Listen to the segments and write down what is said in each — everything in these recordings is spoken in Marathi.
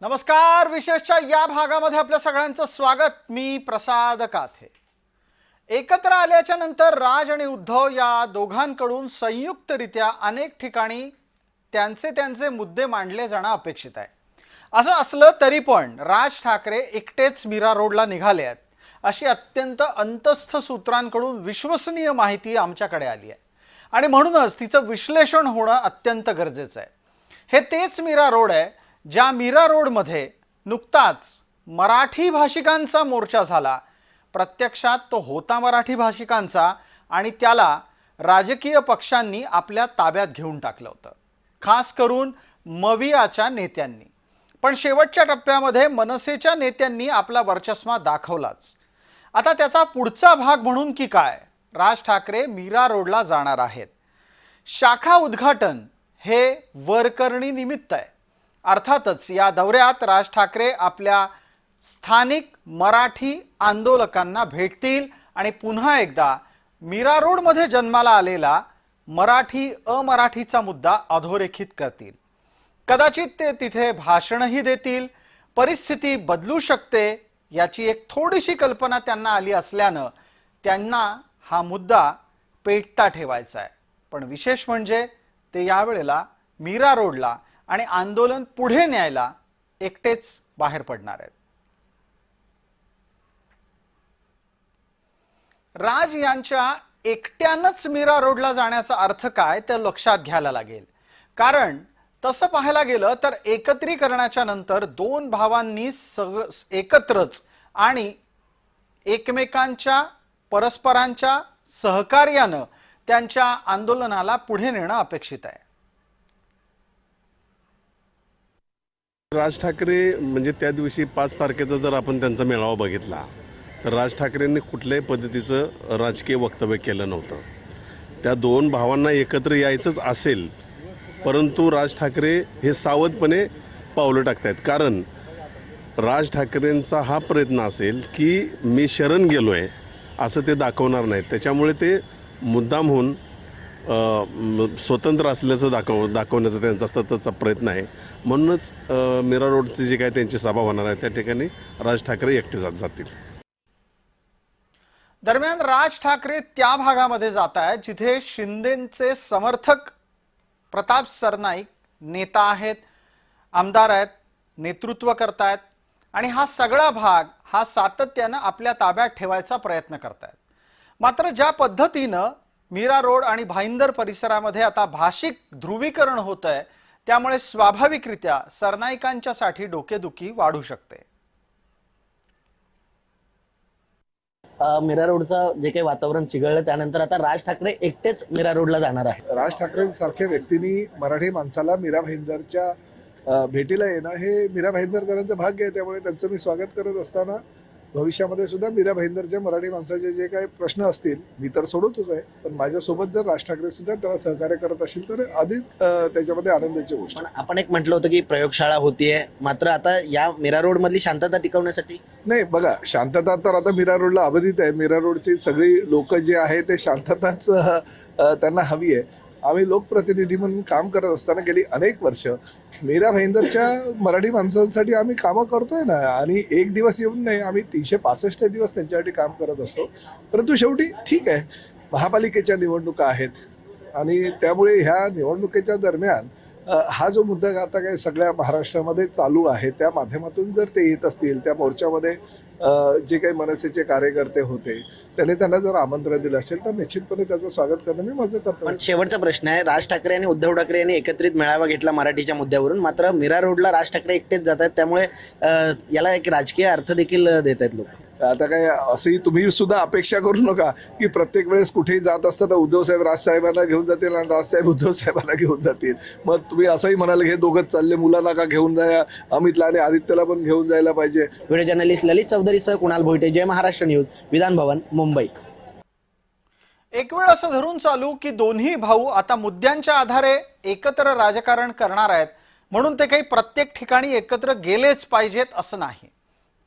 नमस्कार विशेषच्या या भागामध्ये आपल्या सगळ्यांचं स्वागत. मी प्रसाद काथे. एकत्र आल्याच्यानंतर राज आणि उद्धव या दोघांकडून संयुक्तरित्या अनेक ठिकाणी त्यांचे त्यांचे मुद्दे मांडले जाणं अपेक्षित आहे. असं असलं तरी पण राज ठाकरे एकटेच मीरा रोडला निघाले आहेत. अशी अत्यंत अंतस्थ सूत्रांकडून विश्वसनीय माहिती आमच्याकडे आली आहे. आणि म्हणूनच तिचं विश्लेषण होणं अत्यंत गरजेचं आहे. हे तेच मीरा रोड आहे ज्या मीरा रोडमध्ये नुकताच मराठी भाषिकांचा मोर्चा झाला प्रत्यक्षात तो होता मराठी भाषिकांचा आणि त्याला राजकीय पक्षांनी आपल्या ताब्यात घेऊन टाकलं होतं खास करून मवियाच्या नेत्यांनी. पण शेवटच्या टप्प्यामध्ये मनसेच्या नेत्यांनी आपला वर्चस्वा दाखवलाच. आता त्याचा पुढचा भाग म्हणून की काय? राज ठाकरे मीरा रोडला जाणार आहेत. शाखा उद्घाटन हे वरकरणी निमित्त आहे. अर्थातच या दौऱ्यात राज ठाकरे आपल्या स्थानिक मराठी आंदोलकांना भेटतील आणि पुन्हा एकदा मीरा रोडमध्ये जन्माला आलेला मराठी अमराठीचा मुद्दा अधोरेखित करतील. कदाचित ते तिथे भाषणही देतील. परिस्थिती बदलू शकते याची एक थोडीशी कल्पना त्यांना आली असल्यानं त्यांना हा मुद्दा पेटता ठेवायचा आहे. पण विशेष म्हणजे ते यावेळेला मीरा रोडला आणि आंदोलन पुढे न्यायला एकटेच बाहेर पडणार आहेत. राज यांच्या एकट्यानंच मीरा रोडला जाण्याचा अर्थ काय ते लक्षात घ्यायला लागेल. कारण तसं पाहायला गेलं तर एकत्रीकरणाच्या नंतर दोन भावांनी सग एकत्रच आणि एकमेकांच्या परस्परांच्या सहकार्यानं त्यांच्या आंदोलनाला पुढे नेणं अपेक्षित आहे. राज ठाकरे म्हणजे त्या दिवशी पाच तारखेचा जर आपण त्यांचा मेळावा बघितला तर राज ठाकरेंनी कुठल्याही पद्धतीचं राजकीय वक्तव्य केलं नव्हतं. त्या दोन भावांना एकत्र यायचंच असेल परंतु राज ठाकरे हे सावधपणे पावलं टाकतायत. कारण राज ठाकरेंचा हा प्रयत्न असेल की मी शरण गेलो आहे असं ते दाखवणार नाहीत. त्याच्यामुळे ते मुद्दाम होऊन स्वतंत्र असल्याचं दाखव दाखवण्याचा त्यांचा सततचा प्रयत्न आहे. म्हणूनच मीरा रोडची जी काय त्यांची सभा होणार आहे त्या ठिकाणी राज ठाकरे एकटे जात जातील. दरम्यान राज ठाकरे त्या भागामध्ये जात आहेत जिथे शिंदेचे समर्थक प्रताप सरनाईक नेता आहेत आमदार आहेत नेतृत्व करतायत आणि हा सगळा भाग हा सातत्यानं आपल्या ताब्यात ठेवायचा प्रयत्न करतायत मात्र ज्या पद्धतीनं मीरा रोड आणि भाईंदर परिसरामध्ये आता भाषिक ध्रुवीकरण होत आहे त्यामुळे स्वाभाविकरित्या सरनाईकांच्यासाठी डोकेदुखी वाढू शकते. मीरा रोडचं जे काही वातावरण चिघळलं त्यानंतर आता राज ठाकरे एकटेच मीरा रोडला जाणार आहे राज ठाकरेंसारख्या व्यक्तींनी मराठी माणसाला मीरा भाईंदरच्या भेटीला येणं हे मीरा भाईंदरकरांचं भाग्य आहे. त्यामुळे त्यांचं मी स्वागत करत असताना भविष्यामध्ये सुद्धा मीरा भाईंदरच्या मराठी माणसाचे जे काही प्रश्न असतील मी तर सोडवतोच आहे. पण माझ्यासोबत जर राज ठाकरे सुद्धा त्याला सहकार्य करत असतील तर अधिक त्याच्यामध्ये आनंदाची गोष्ट. पण आपण एक म्हटलं होतं की प्रयोगशाळा होतीये. मात्र आता या मीरा रोड मधली शांतता टिकवण्यासाठी? नाही बघा शांतता तर आता मीरा रोडला अबाधित आहे. मीरा रोडची सगळी लोक जे आहे ते शांतताच त्यांना हवी आहे. आम्ही लोकप्रतिनिधी म्हणून काम करत असताना गेली अनेक वर्ष. मीरा भाईंदरच्या मराठी माणसांसाठी आम्ही कामं करतोय ना आणि एक दिवस येऊन नाही आम्ही तीनशे पासष्ट दिवस त्यांच्यासाठी काम करत असतो. परंतु शेवटी ठीक आहे महापालिकेच्या निवडणुका आहेत. आणि त्यामुळे ह्या निवडणुकीच्या दरम्यान हा जो मुद्दा आता काय सगळ्या महाराष्ट्रामध्ये चालू आहे त्या माध्यमातून जर ते येत असतील त्या मोर्चामध्ये जे काही मनसेचे कार्यकर्ते होते त्याने त्यांना जर आमंत्रण दिलं असेल तर निश्चितपणे त्याचं स्वागत करणं मी माझं पण करतो शेवटचा प्रश्न आहे राज ठाकरे आणि उद्धव ठाकरे यांनी एकत्रित मेळावा घेतला मराठीच्या मुद्द्यावरून मात्र मीरा रोडला राज ठाकरे एकटेच जात आहेत त्यामुळे याला एक राजकीय अर्थ देखील देत आहेत लोक. आता काय असंही तुम्ही सुद्धा अपेक्षा करू नका की प्रत्येक वेळेस कुठेही जात असताना उद्धव साहेब राजसाहेबांना घेऊन जातील आणि राजसाहेब उद्धव साहेबांना घेऊन जातील. मग तुम्ही असंही म्हणाल हे दोघंच चालले मुलांना का घेऊन जाया? अमितला आणि आदित्यला पण घेऊन जायला पाहिजे. व्हिडिओ जर्नलिस्ट ललित चौधरीसह कुणाल भोईटे जय महाराष्ट्र न्यूज विधान भवन मुंबई. एक वेळ असं धरून चालू की दोन्ही भाऊ आता मुद्द्यांच्या आधारे एकत्र राजकारण करणार आहेत. म्हणून ते काही प्रत्येक ठिकाणी एकत्र गेलेच पाहिजेत असं नाही.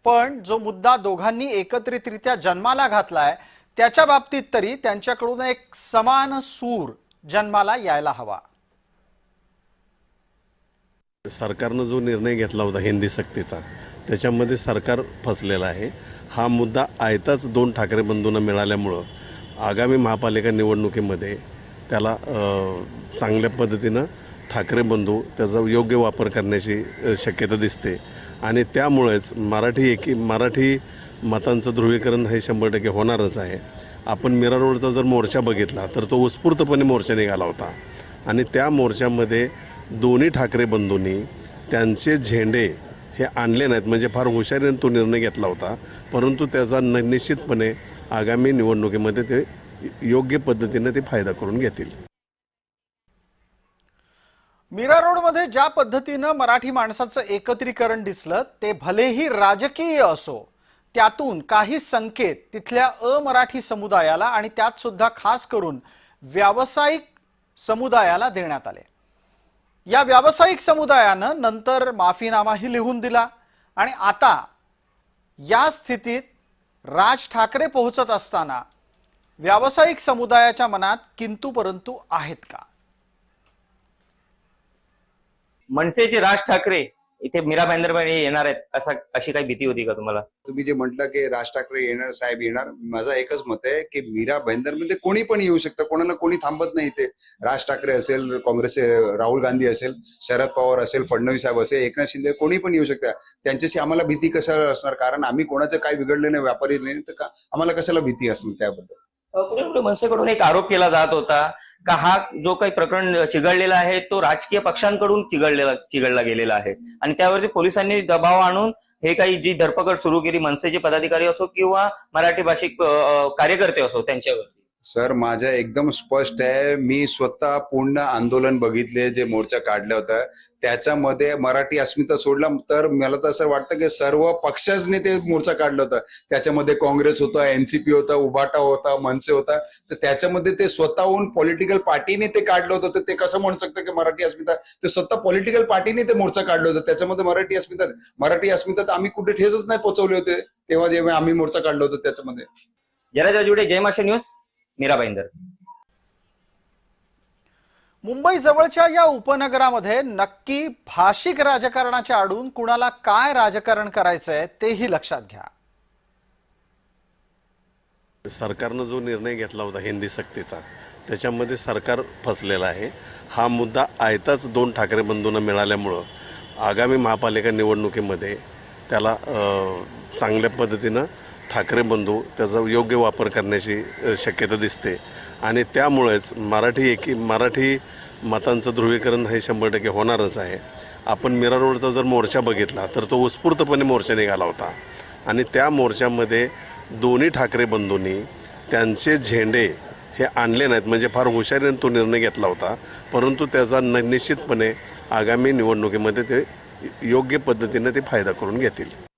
पण जो मुद्दा दोघांनी एकत्रितरित्या जन्माला घातलाय त्याच्या बाबतीत तरी त्यांच्याकडून एक समान सूर जन्माला यायला हवा. सरकारनं जो निर्णय घेतला होता हिंदी सक्तीचा त्याच्यामध्ये सरकार फसलेलं आहे. हा मुद्दा आयताच दोन ठाकरे बंधूंना मिळाल्यामुळं आगामी महापालिका निवडणुकीमध्ये त्याला चांगल्या पद्धतीनं ठाकरे बंधू त्याचा योग्य वापर करण्याची शक्यता दिसते. आणि त्यामुळेच मराठी एकी मराठी मतांचं ध्रुवीकरण हे शंभर टक्के होणारच आहे. आपण मीरा रोडचा जर मोर्चा बघितला तर तो उत्स्फूर्तपणे मोर्चा निघाला होता. आणि त्या मोर्चामध्ये दोन्ही ठाकरे बंधूंनी त्यांचे झेंडे हे आणले नाहीत म्हणजे फार हुशारीने तो निर्णय घेतला होता. परंतु त्याचा न निश्चितपणे आगामी निवडणुकीमध्ये ते योग्य पद्धतीने ते फायदा करून घेतील. मीरा रोडमध्ये ज्या पद्धतीनं मराठी माणसाचं एकत्रीकरण दिसलं ते भलेही राजकीय असो त्यातून काही संकेत तिथल्या अमराठी समुदायाला आणि त्यात सुद्धा खास करून व्यावसायिक समुदायाला देण्यात आले. या व्यावसायिक समुदायानं नंतर माफीनामाही लिहून दिला आणि आता या स्थितीत राज ठाकरे पोहोचत असताना व्यावसायिक समुदायाच्या मनात किंतू परंतु आहेत का? मनसेचे राज ठाकरे इथे मीरा भाईंदरबाई येणार आहेत असा अशी काही भीती होती का तुम्हाला? तुम्ही जे म्हटलं की राज ठाकरे येणार साहेब येणार माझा एकच मत आहे की मीरा भाईंदरमध्ये कोणी पण येऊ शकतं कोणाला कोणी थांबत नाही इथे. राज ठाकरे असेल काँग्रेसचे राहुल गांधी असेल शरद पवार असेल फडणवीस साहेब असेल एकनाथ शिंदे कोणी पण येऊ शकतात त्यांच्याशी आम्हाला भीती कशाला असणार? कारण आम्ही कोणाचं काय बिघडलं नाही व्यापारी नाही तर आम्हाला कशाला भीती असणार त्याबद्दल? कुठे कुठे मनसेकडून एक आरोप केला जात होता का हा जो काही प्रकरण चिघळलेला आहे तो राजकीय पक्षांकडून चिघळलेला चिघळला गेलेला आहे. आणि त्यावरती पोलिसांनी दबाव आणून हे काही जी धरपकड सुरू केली मनसेचे पदाधिकारी असो किंवा मराठी भाषिक कार्यकर्ते असो त्यांच्यावरती. सर माझं एकदम स्पष्ट आहे. मी स्वतः पूर्ण आंदोलन बघितले जे मोर्चा काढलं होतं. त्याच्यामध्ये मराठी अस्मिता सोडला. तर मला तर असं वाटतं की सर्व पक्षाने ते मोर्चा काढलं होतं. त्याच्यामध्ये काँग्रेस होता एनसीपी होता उभाटा होता मनसे होता. तर त्याच्यामध्ये ते स्वतःहून पॉलिटिकल पार्टीने ते काढलं होतं. तर ते कसं म्हणू शकतं की मराठी अस्मिता? ते स्वतः पॉलिटिकल पार्टीने ते मोर्चा काढलं होतं. त्याच्यामध्ये मराठी अस्मिता मराठी अस्मिता तर आम्ही कुठे ठेचच नाही पोचवले होते. तेव्हा जेव्हा आम्ही मोर्चा काढला होता त्याच्यामध्ये. जरा जुडे. जय माशा न्यूज. मीरा भाईंदर मुंबई जवळच्या या उपनगरामध्ये नक्की भाषिक राजकारणाच्या आडून कुणाला काय राजकारण करायचंय तेही लक्षात घ्या. सरकारनं जो निर्णय घेतला होता हिंदी सक्तीचा त्याच्यामध्ये सरकार फसलेलं आहे. हा मुद्दा आयताच दोन ठाकरे बंधूंना मिळाल्यामुळं आगामी महापालिका निवडणुकीमध्ये त्याला अ, चांगल्या पद्धतीनं ठाकरे बंधू त्याचा योग्य वापर करण्याची शक्यता दिसते. आणि त्यामुळेच मराठी एकी मराठी मतांचं ध्रुवीकरण हे शंभर टक्के होणारच आहे. आपण मीरा रोडचा जर मोर्चा बघितला तर तो उत्स्फूर्तपणे मोर्चा निघाला होता. आणि त्या मोर्चामध्ये दोन्ही ठाकरे बंधूंनी त्यांचे झेंडे हे आणले नाहीत म्हणजे फार हुशारीने तो निर्णय घेतला होता. परंतु त्याचा न निश्चितपणे आगामी निवडणुकीमध्ये ते योग्य पद्धतीने ते फायदा करून घेतील.